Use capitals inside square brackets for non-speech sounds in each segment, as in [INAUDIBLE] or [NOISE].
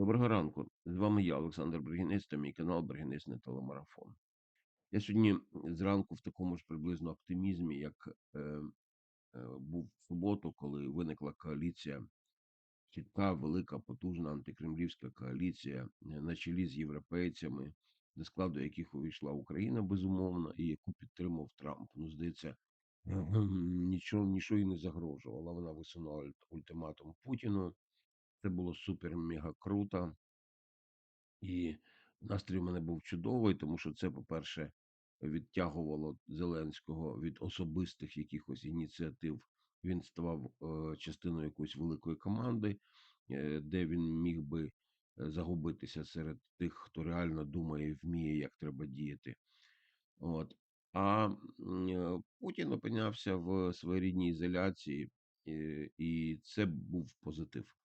Доброго ранку. З вами я, Олександр Бригінець, та мій канал Бригінець телемарафон. Я сьогодні зранку в такому ж приблизно оптимізмі, як е, е, був в суботу, коли виникла коаліція, чітка, велика, потужна антикремлівська коаліція е, на чолі з європейцями, до складу яких увійшла Україна, безумовно, і яку підтримав Трамп. Ну, здається, [CLEARS THROAT] нічого нічого і не загрожувало. Вона висунула ультиматум Путіну. Це було супер-мега круто. І настрій у мене був чудовий, тому що це, по-перше, відтягувало Зеленського від особистих якихось ініціатив. Він ставав е, частиною якоїсь великої команди, е, де він міг би е, загубитися серед тих, хто реально думає і вміє, як треба діяти. От. А Путін опинявся в своєрідній ізоляції, і це був позитив.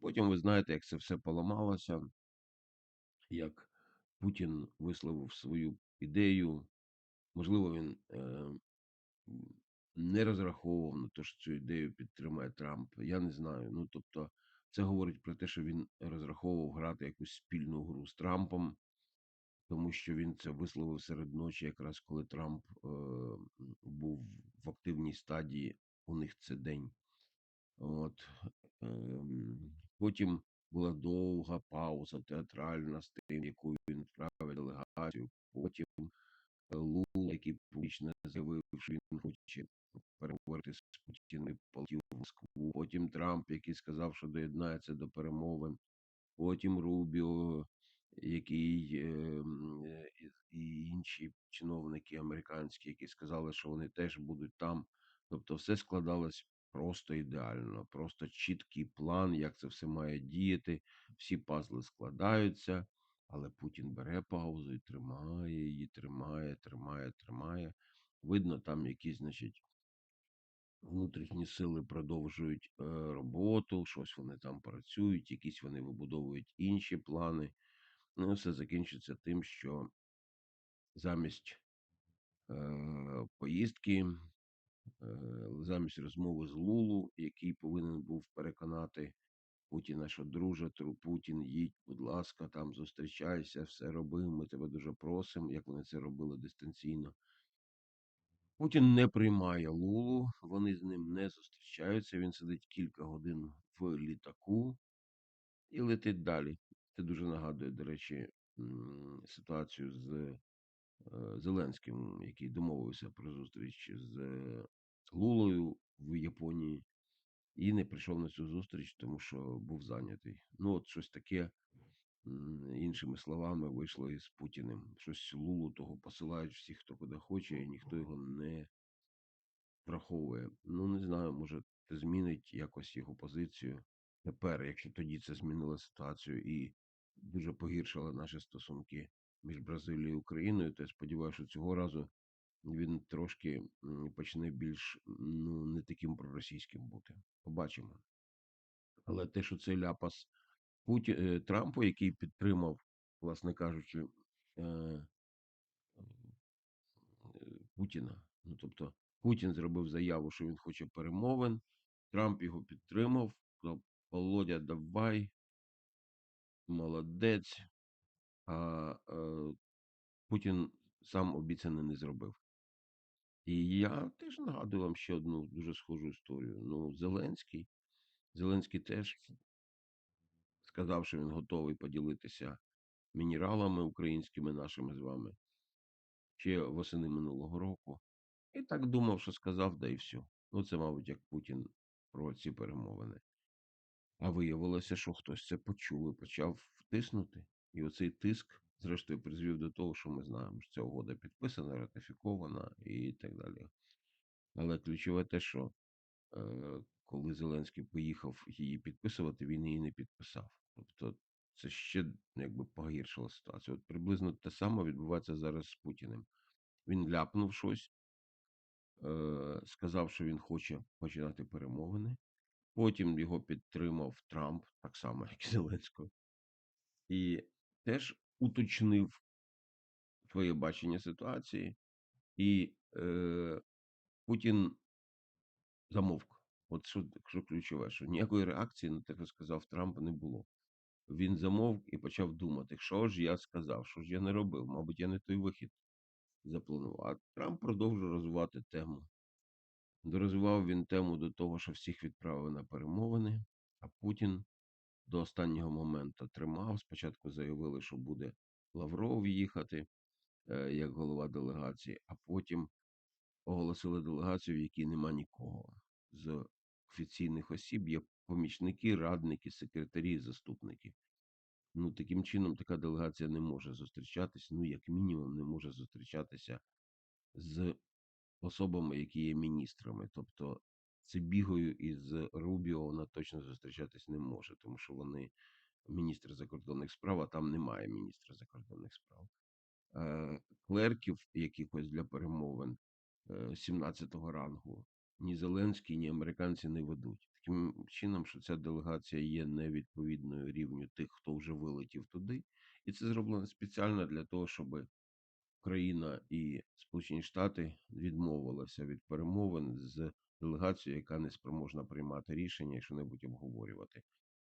Потім ви знаєте, як це все поламалося як Путін висловив свою ідею. Можливо, він е, не розраховував на те, що цю ідею підтримає Трамп. Я не знаю. Ну тобто, це говорить про те, що він розраховував грати якусь спільну гру з Трампом, тому що він це висловив серед ночі, якраз коли Трамп е, був в активній стадії. У них це день. От. Ем, Потім була довга пауза театральна з тим, яку він відправив делегацію. Потім е, Лула, який публічно заявив, що він хоче переговорити з Путіним, полетів в Москву. Потім Трамп, який сказав, що доєднається до перемовин. Потім Рубіо, який е, е, і інші чиновники американські, які сказали, що вони теж будуть там. Тобто, все складалось просто ідеально, просто чіткий план, як це все має діяти. Всі пазли складаються, але Путін бере паузу і тримає її, тримає, тримає, тримає. Видно, там якісь, значить, внутрішні сили продовжують е, роботу, щось вони там працюють, якісь вони вибудовують інші плани. Ну, все закінчиться тим, що замість е, поїздки, замість розмови з Лулу, який повинен був переконати Путіна, що друже, Путін, їдь, будь ласка, там зустрічайся, все роби, ми тебе дуже просимо, як вони це робили дистанційно. Путін не приймає Лулу, вони з ним не зустрічаються. Він сидить кілька годин в літаку і летить далі. Це дуже нагадує, до речі, ситуацію з е, Зеленським, який домовився про зустріч з е, Лулою в Японії, і не прийшов на цю зустріч, тому що був зайнятий. Ну, от щось таке, іншими словами, вийшло із Путіним. Щось Лулу того посилають всіх, хто куди хоче, і ніхто його не враховує. Ну, не знаю, може, це змінить якось його позицію тепер, якщо тоді це змінило ситуацію і дуже погіршило наші стосунки між Бразилією і Україною, то я сподіваюся, що цього разу він трошки почне більш ну, не таким проросійським бути. Побачимо. Але те, що це ляпас Путі... е, Трампу, який підтримав, власне кажучи, е, е, Путіна. Ну, тобто, Путін зробив заяву, що він хоче перемовин. Трамп його підтримав. Володя, давай, молодець. А е, Путін сам обіцяне не зробив. І я теж нагадую вам ще одну дуже схожу історію. Ну, Зеленський. Зеленський теж сказав, що він готовий поділитися мінералами українськими нашими з вами ще восени минулого року. І так думав, що сказав, да і все. Ну, це, мабуть, як Путін про ці перемовини. А виявилося, що хтось це почув і почав втиснути. І оцей тиск, зрештою, призвів до того, що ми знаємо, що ця угода підписана, ратифікована і так далі. Але ключове те, що е, коли Зеленський поїхав її підписувати, він її не підписав. Тобто це ще якби погіршило ситуацію. От приблизно те саме відбувається зараз з Путіним. Він ляпнув щось, е, сказав, що він хоче починати перемовини. Потім його підтримав Трамп, так само, як і Зеленського, і теж уточнив своє бачення ситуації, і е, Путін замовк. От що, що ключове, що ніякої реакції на те, що сказав Трамп, не було. він замовк і почав думати, що ж я сказав, що ж я не робив. Мабуть, я не той вихід запланував. А Трамп продовжує розвивати тему. Дорозвивав він тему до того, що всіх відправив на перемовини, а Путін до останнього моменту тримав. Спочатку заявили, що буде Лавров їхати е, як голова делегації, а потім оголосили делегацію, в якій нема нікого. З офіційних осіб є помічники, радники, секретарі, заступники. Ну, таким чином, така делегація не може зустрічатися, ну, як мінімум, не може зустрічатися з особами, які є міністрами. Тобто Цибігою із Рубіо вона точно зустрічатись не може, тому що вони міністр закордонних справ, а там немає міністра закордонних справ. Е, Клерків якихось для перемовин е, 17-го рангу ні Зеленський, ні американці не ведуть. Таким чином, що ця делегація є невідповідною рівню тих, хто вже вилетів туди, і це зроблено спеціально для того, щоб Україна і Сполучені Штати відмовилися від перемовин з делегацією, яка не спроможна приймати рішення і що-небудь обговорювати.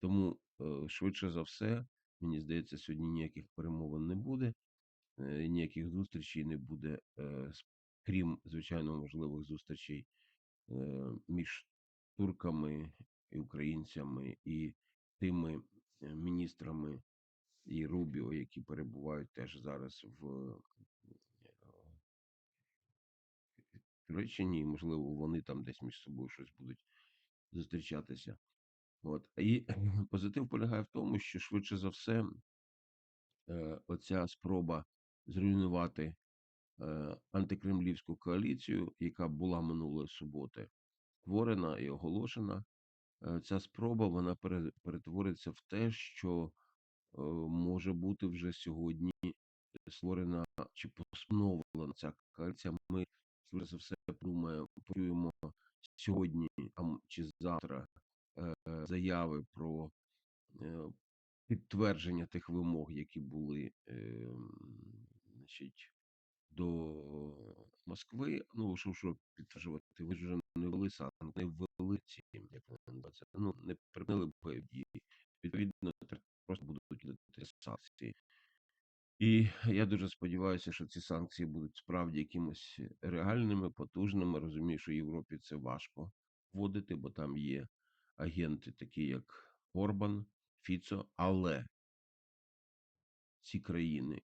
Тому е, швидше за все, мені здається, сьогодні ніяких перемовин не буде, е, ніяких зустрічей не буде, е, крім звичайно можливих зустрічей між турками і українцями і тими міністрами і Рубіо, які перебувають теж зараз в е, Туреччині, і, можливо, вони там десь між собою щось будуть зустрічатися. От. І [LAUGHS] позитив полягає в тому, що швидше за все, е, оця спроба зруйнувати е, антикремлівську коаліцію, яка була минулої суботи, створена і оголошена. е, Ця спроба вона перетвориться в те, що е, може бути вже сьогодні створена чи постановлена ця коаліція. Ми швидше за все думаємо, почуємо сьогодні а м- чи завтра е, заяви про е, підтвердження тих вимог, які були значить, до Москви. Ну, що, що підтверджувати, ви вже не ввели санкції, не ввели ці, як вони називаються, ну, не припинили бойові дії. Відповідно, просто будуть санкції. І я дуже сподіваюся, що ці санкції будуть справді якимось реальними, потужними. Розумію, що Європі це важко вводити, бо там є агенти, такі як Орбан, Фіцо, але ці країни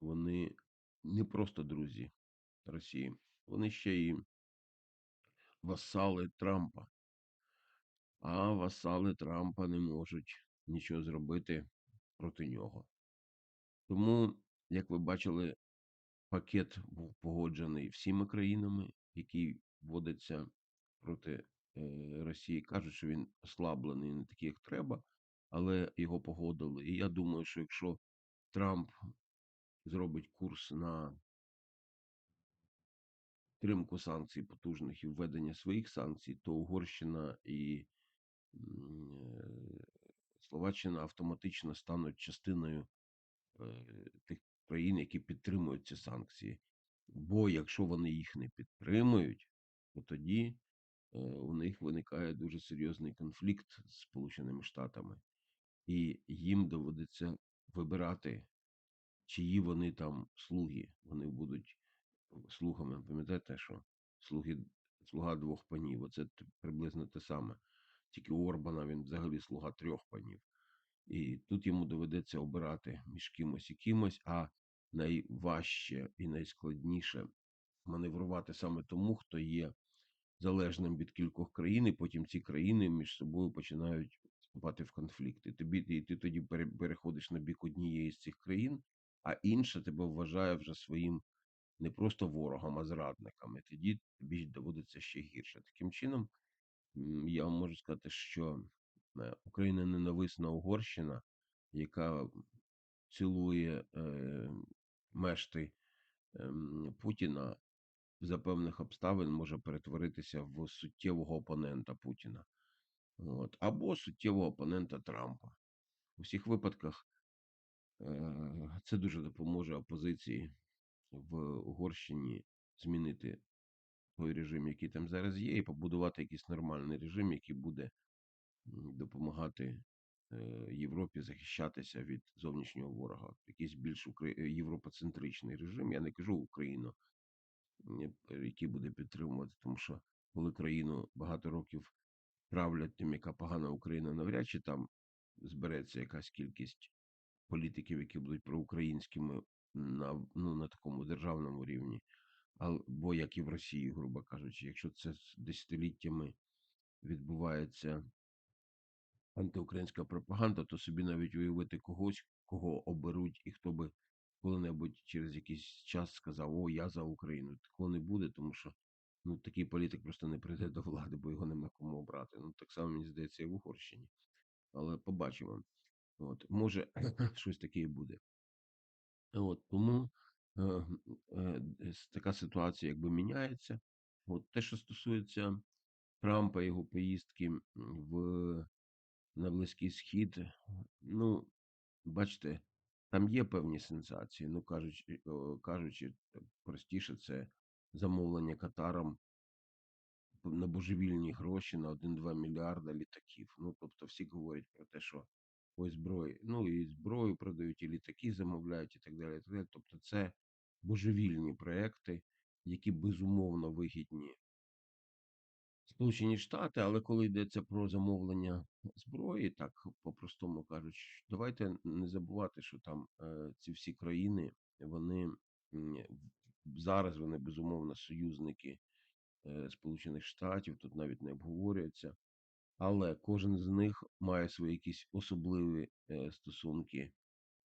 вони не просто друзі Росії, вони ще й васали Трампа. А васали Трампа не можуть нічого зробити проти нього. Тому, як ви бачили, пакет був погоджений всіма країнами, який вводиться проти е, Росії. Кажуть, що він ослаблений, не такий, як треба, але його погодили. І я думаю, що якщо Трамп зробить курс на тримку санкцій потужних і введення своїх санкцій, то Угорщина і е, Словаччина автоматично стануть частиною тих країн, які підтримують ці санкції. Бо якщо вони їх не підтримують, то тоді е, у них виникає дуже серйозний конфлікт з Сполученими Штатами, і їм доводиться вибирати, чиї вони там слуги. Вони будуть слугами. Пам'ятаєте, що слуги, слуга двох панів, оце приблизно те саме. Тільки у Орбана він взагалі слуга трьох панів. І тут йому доведеться обирати між кимось і кимось, а найважче і найскладніше маневрувати саме тому, хто є залежним від кількох країн, і потім ці країни між собою починають вступати в конфлікт. І тобі і ти тоді переходиш на бік однієї з цих країн, а інша тебе вважає вже своїм не просто ворогом, а зрадником. І тоді тобі доводиться ще гірше. Таким чином, я вам можу сказати, що Україна ненависна Угорщина, яка цілує е, мешти ем, Путіна, за певних обставин може перетворитися в суттєвого опонента Путіна. От, або суттєвого опонента Трампа. У всіх випадках е, це дуже допоможе опозиції в Угорщині змінити той режим, який там зараз є, і побудувати якийсь нормальний режим, який буде допомагати е, Європі захищатися від зовнішнього ворога. Якийсь більш європоцентричний режим. Я не кажу Україну, який буде підтримувати, тому що коли країну багато років правлять тим, яка погана Україна, навряд чи там збереться якась кількість політиків, які будуть проукраїнськими на, ну, на такому державному рівні. Або як і в Росії, грубо кажучи, якщо це з десятиліттями відбувається антиукраїнська пропаганда, то собі навіть уявити когось, кого оберуть, і хто би коли-небудь через якийсь час сказав: О, я за Україну. Такого не буде, тому що ну, такий політик просто не прийде [LAUGHS] до влади, бо його нема кому обрати. Ну, так само, мені здається, і в Угорщині. Але побачимо. От, Може, [CLEARS THROAT] щось таке і буде. От, Тому е, е, така ситуація якби міняється. От Те, що стосується Трампа, його поїздки в на Близький Схід. Ну, бачите, там є певні сенсації. Ну, кажучи, кажучи, простіше, це замовлення Катаром на божевільні гроші на 1-2 мільярда літаків. Ну, тобто, всі говорять про те, що ось зброї, ну і зброю продають, і літаки замовляють, і так далі. І так далі. Тобто, це божевільні проекти, які безумовно вигідні Сполучені Штати, але коли йдеться про замовлення зброї, так по-простому кажучи, давайте не забувати, що там е, ці всі країни, вони зараз вони безумовно союзники е, Сполучених Штатів, тут навіть не обговорюється, але кожен з них має свої якісь особливі е, стосунки,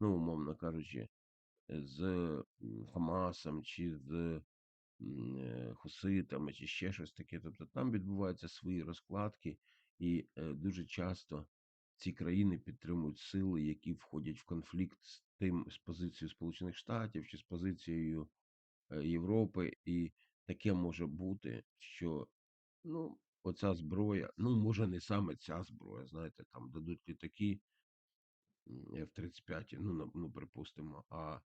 ну, умовно кажучи, з Хамасом чи з хуситами чи ще щось таке. Тобто там відбуваються свої розкладки, і е, дуже часто ці країни підтримують сили, які входять в конфлікт з тим з позицією Сполучених Штатів чи з позицією е, Європи, і таке може бути, що ну, оця зброя, ну може не саме ця зброя, знаєте, там дадуть літаки F-35, ну, ну припустимо, а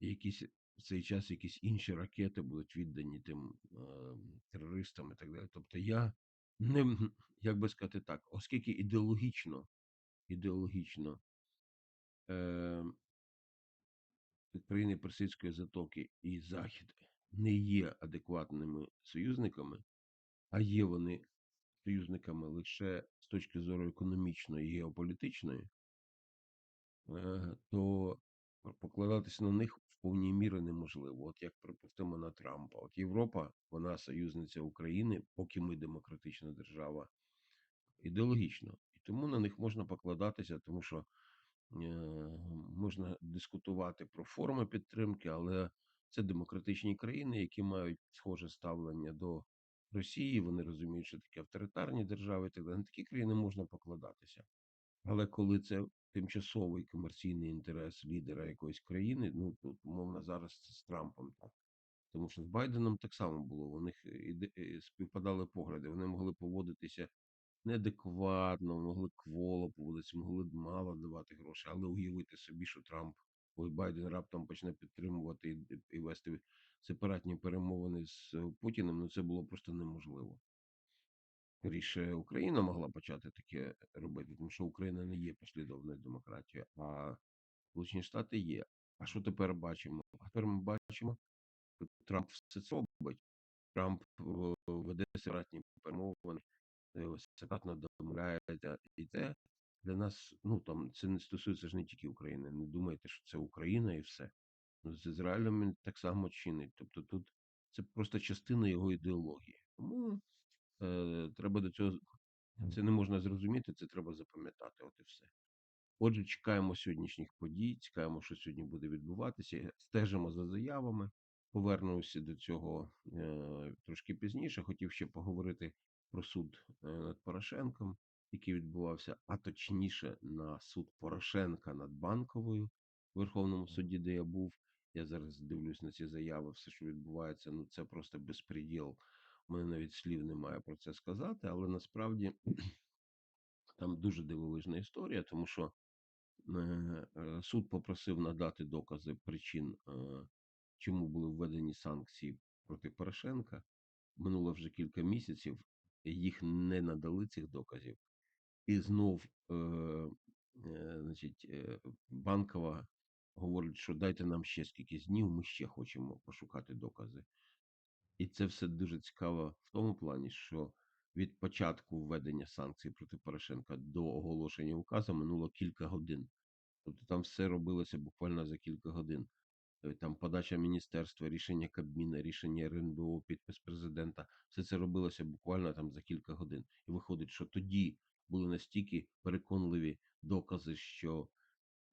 якісь в цей час якісь інші ракети будуть віддані тим е, терористам і так далі. Тобто я не як би сказати так, оскільки ідеологічно, ідеологічно е, країни Персидської затоки і Захід не є адекватними союзниками, а є вони союзниками лише з точки зору економічної і геополітичної, е, то покладатися на них в повній мірі неможливо. От як припустимо на Трампа. От Європа, вона союзниця України, поки ми демократична держава, ідеологічно. І тому на них можна покладатися, тому що е, можна дискутувати про форми підтримки, але це демократичні країни, які мають схоже ставлення до Росії. Вони розуміють, що таке авторитарні держави так далі. На такі країни можна покладатися. Але коли це тимчасовий комерційний інтерес лідера якоїсь країни, ну тут умовно зараз з Трампом так. Тому що з Байденом так само було. У них співпадали погляди. Вони могли поводитися неадекватно, могли кволо поводитися, могли мало давати гроші, але уявити собі, що Трамп, ой, Байден раптом почне підтримувати і, і вести сепаратні перемовини з Путіним, ну це було просто неможливо. Скоріше, Україна могла почати таке робити, тому що Україна не є послідовною демократією, а Сполучені Штати є. А що тепер бачимо? А тепер ми бачимо, що Трамп все це робить. Трамп веде сепаратні перемовини, е, секретно домовляється, і це для нас, ну там це не стосується ж не тільки України. Не думайте, що це Україна і все. Ну, з Ізраїлем він так само чинить. Тобто тут це просто частина його ідеології. Тому е, треба до цього це не можна зрозуміти, це треба запам'ятати. От і все. Отже, чекаємо сьогоднішніх подій, чекаємо, що сьогодні буде відбуватися. Стежимо за заявами. Повернуся до цього е, трошки пізніше. Хотів ще поговорити про суд е, над Порошенком, який відбувався, а точніше на суд Порошенка над банковою в Верховному суді, де я був. Я зараз дивлюсь на ці заяви, все, що відбувається. Ну це просто безпреділ. У мене навіть слів немає про це сказати, але насправді там дуже дивовижна історія, тому що е, е, суд попросив надати докази причин, е, чому були введені санкції проти Порошенка. Минуло вже кілька місяців, їх не надали цих доказів, і знов значить, Банкова говорить, що дайте нам ще скількись днів, ми ще хочемо пошукати докази. І це все дуже цікаво в тому плані, що від початку введення санкцій проти Порошенка до оголошення указу минуло кілька годин. Тобто там все робилося буквально за кілька годин. Е, Там подача міністерства, рішення Кабміна, рішення РНБО, підпис президента. Все це робилося буквально там за кілька годин. І виходить, що тоді були настільки переконливі докази, що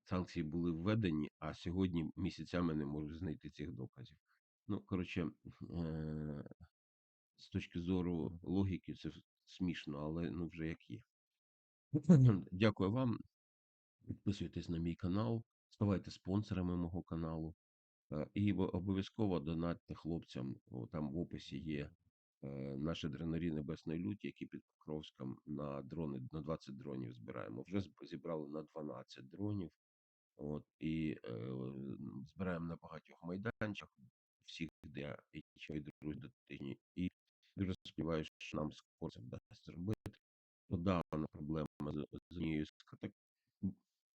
санкції були введені, а сьогодні місяцями не можуть знайти цих доказів. Ну, коротше, е, з точки зору логіки, це смішно, але ну вже як є. Дякую вам. Підписуйтесь на мій канал, ставайте спонсорами мого каналу. Е, І обов'язково донатьте хлопцям. Там в описі є е, наші дренарі Небесної люті, які під Покровськом на дрони на 20 дронів збираємо. Вже зібрали на 12 дронів. От і е, збираємо на багатьох майданчиках, всіх, де що друзі дотичні. І дуже сподіваюся, що нам скоро це вдасться зробити. Подавана проблема з, з однією з.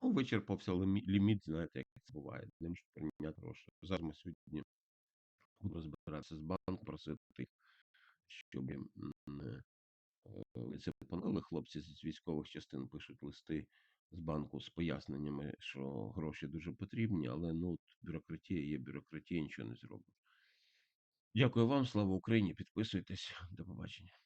Ну, вичерпався лімі- ліміт, знаєте, як це буває. Не можу прийняти гроші. Зараз ми сьогодні будемо розбиратися з банком, просити, їх, щоб м, е, е, це виконали. Хлопці з військових частин пишуть листи з банку з поясненнями, що гроші дуже потрібні, але ну бюрократія є бюрократія, нічого не зробить. Дякую вам, слава Україні! Підписуйтесь. До побачення.